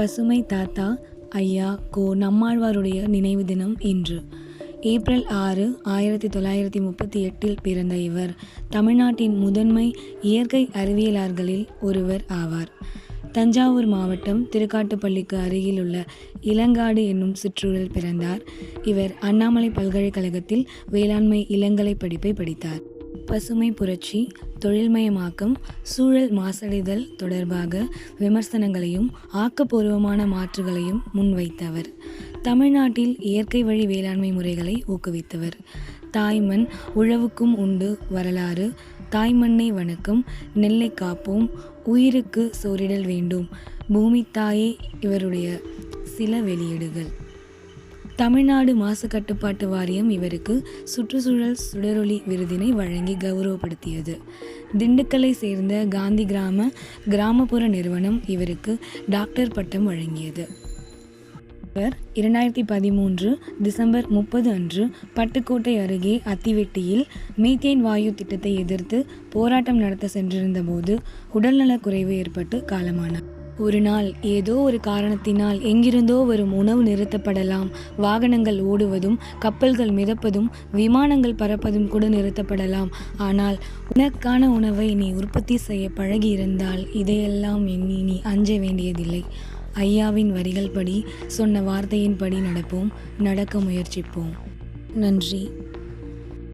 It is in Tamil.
பசுமை தாத்தா ஐயா கோ நம்மாழ்வாருடைய நினைவு தினம் இன்று. ஏப்ரல் ஆறு ஆயிரத்தி தொள்ளாயிரத்தி முப்பத்தி எட்டில் பிறந்த இவர். தமிழ்நாட்டின் முதன்மை இயற்கை அறிவியலாளர்களில் ஒருவர் ஆவார். தஞ்சாவூர் மாவட்டம் திருக்காட்டுப்பள்ளிக்கு அருகிலுள்ள இளங்காடு என்னும் சிற்றூரில் பிறந்தார். இவர் அண்ணாமலை பல்கலைக்கழகத்தில் வேளாண்மை இளங்கலை படிப்பை படித்தார். பசுமை புரட்சி தொழில்மயமாக்கம் சூழல் மாசடைதல் தொடர்பாக விமர்சனங்களையும் ஆக்கப்பூர்வமான மாற்றுகளையும் முன்வைத்தவர். தமிழ்நாட்டில் இயற்கை வழி வேளாண்மை முறைகளை ஊக்குவித்தவர். தாய்மண் உழவுக்கும் உண்டு வரலாறு. தாய்மண்ணை வணக்கம் நெல்லை காப்போம் உயிருக்கு சோரிடல் வேண்டும். பூமி தாயே இவருடைய சில வெளியீடுகள். தமிழ்நாடு மாசு கட்டுப்பாட்டு வாரியம் இவருக்கு சுற்றுச்சூழல் சுடரொளி விருதினை வழங்கி கௌரவப்படுத்தியது. திண்டுக்கல்லை சேர்ந்த காந்தி கிராம கிராமப்புற நிறுவனம் இவருக்கு டாக்டர் பட்டம் வழங்கியது. இவர் இரண்டாயிரத்தி பதிமூன்று டிசம்பர் முப்பது அன்று பட்டுக்கோட்டை அருகே அத்திவெட்டியில் மீத்தேன் வாயு திட்டத்தை எதிர்த்து போராட்டம் நடத்த சென்றிருந்தபோது உடல்நலக் குறைவு ஏற்பட்டு காலமானார். ஒரு நாள் ஏதோ ஒரு காரணத்தினால் எங்கிருந்தோ வரும் உணவு நிறுத்தப்படலாம். வாகனங்கள் ஓடுவதும் கப்பல்கள் மிதப்பதும் விமானங்கள் பறப்பதும் கூட நிறுத்தப்படலாம். ஆனால் உனக்கான உணவை நீ உற்பத்தி செய்ய பழகியிருந்தால் இதையெல்லாம் எண்ணி நீ அஞ்ச வேண்டியதில்லை. ஐயாவின் வரிகள் படி சொன்ன வார்த்தையின்படி நடப்போம் நடக்க முயற்சிப்போம். நன்றி.